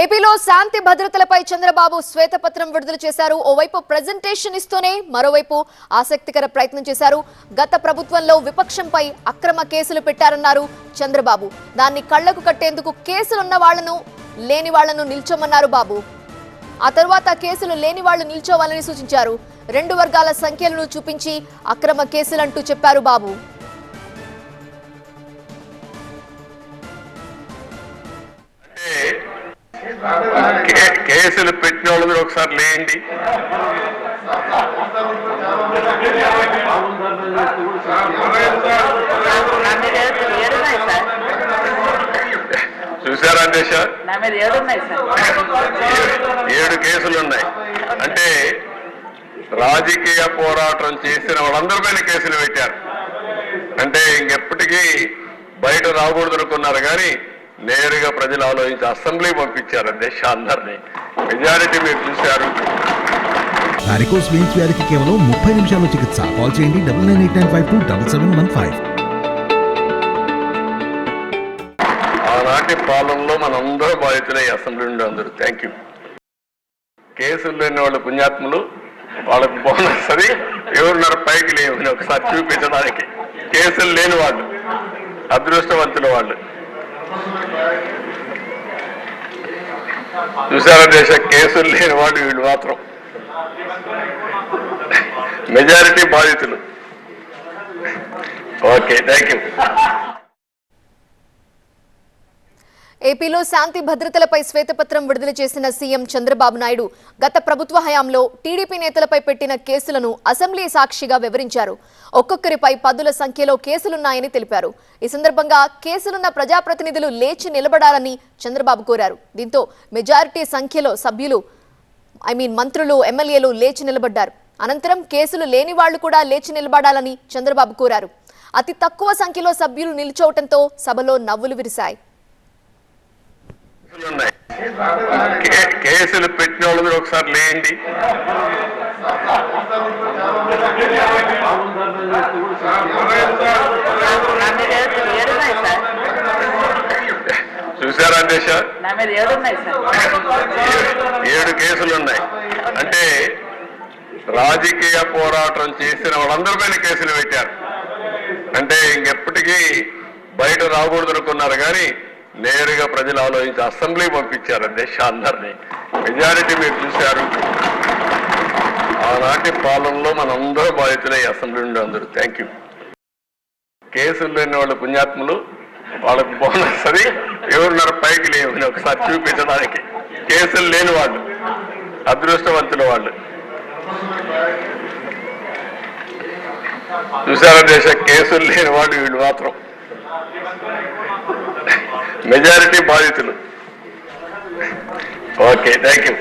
ఏపీలో శాంతి భద్రతలపై చంద్రబాబు శ్వేతపత్రం విడుదల చేశారు. ఓవైపు ప్రజెంటేషన్ ఇస్తూనే మరోవైపు ఆసక్తికర ప్రయత్నం చేశారు. గత ప్రభుత్వంలో విపక్షంపై అక్రమ కేసులు పెట్టారన్నారు చంద్రబాబు. దాన్ని కళ్ళకు కట్టేందుకు కేసులున్న వాళ్ళను లేని వాళ్ళను నిల్చోమన్నారు బాబు. ఆ తర్వాత కేసులు లేని వాళ్ళు నిల్చోవాలని సూచించారు. రెండు వర్గాల సంఖ్యలను చూపించి అక్రమ కేసులంటూ చెప్పారు బాబు. కేసులు పెట్టిన వాళ్ళు ఒకసారి లేండి. చూసారా సార్? ఏడు కేసులు ఉన్నాయి. అంటే రాజకీయ పోరాటం చేసిన వాళ్ళందరి పైన కేసులు పెట్టారు. అంటే ఇంకెప్పటికీ బయట రాకూడదు అనుకున్నారు కానీ నేరుగా ప్రజలు ఆలోచించి అసెంబ్లీ పంపించారు దేశ అందరినీ మెజారిటీ మీరు చూశారు. వారికోస్ వెయిన్స్ వ్యాధికి కేవలం ముప్పై నిమిషాల్లో చికిత్స. కాల్ చేయండి double nine eight nine five two double seven one five. ఆనాటి పాలనలో మనందరూ బాధితులే అసెంబ్లీ నుండి అందరూ. థ్యాంక్ యూ కేసులు లేని వాళ్ళు పుణ్యాత్ములు వాళ్ళకు బోనస్ అది ఎవరున్నారు? పైకి లేవని ఒకసారి చూపించడానికి. కేసులు లేని వాళ్ళు అదృష్టవంతుల వాళ్ళు. చూసారా దేశ కేసులు లేని వాళ్ళు వీళ్ళు మాత్రం. మెజారిటీ బాధితులు. ఓకే థ్యాంక్ యూ ఏపీలో శాంతి భద్రతలపై శ్వేతపత్రం విడుదల చేసిన సీఎం చంద్రబాబు నాయుడు గత ప్రభుత్వ హయాంలో టీడీపీ నేతలపై పెట్టిన కేసులను అసెంబ్లీ సాక్షిగా వివరించారు. ఒక్కొక్కరిపై పదుల సంఖ్యలో కేసులున్నాయని తెలిపారు. ఈ సందర్భంగా కేసులున్న ప్రజాప్రతినిధులు లేచి నిలబడాలని చంద్రబాబు కోరారు. దీంతో మెజారిటీ సంఖ్యలో సభ్యులు ఐ మీన్ మంత్రులు ఎమ్మెల్యేలు లేచి నిలబడ్డారు. అనంతరం కేసులు లేని వాళ్ళు కూడా లేచి నిలబడాలని చంద్రబాబు కోరారు. అతి తక్కువ సంఖ్యలో సభ్యులు నిల్చోవడంతో సభలో నవ్వులు విరిశాయి. కేసులు కే- కేసులు పెట్టిన వాళ్ళు మీరు ఒకసారి లేండి. సార్ చూసారా దేశ ఏడు కేసులు ఉన్నాయి. అంటే రాజకీయ పోరాటం చేసిన వాళ్ళందరి పైన కేసులు పెట్టారు. అంటే ఇంకెప్పటికీ బయట రాకూడదు అనుకున్నారు కానీ నేరుగా ప్రజలు ఆలోచించి అసెంబ్లీ పంపించారు దేశాలందరినీ మెజారిటీ మీరు చూశారు. ఆనాటి పాలనలో మనందరూ బాధితులే అసెంబ్లీ ఉండే అందరూ. థ్యాంక్ యూ కేసులు లేని వాళ్ళు పుణ్యాత్ములు వాళ్ళకి బోనస్ అది. ఎవరున్నారు పైకి లేవని ఒకసారి చూపించడానికి కేసులు లేని వాళ్ళు అదృష్టవంతుల వాళ్ళు. చూసారా దేశ కేసులు లేని వాళ్ళు వీళ్ళు మాత్రం. మెజారిటీ బాధితులు. Okay thank you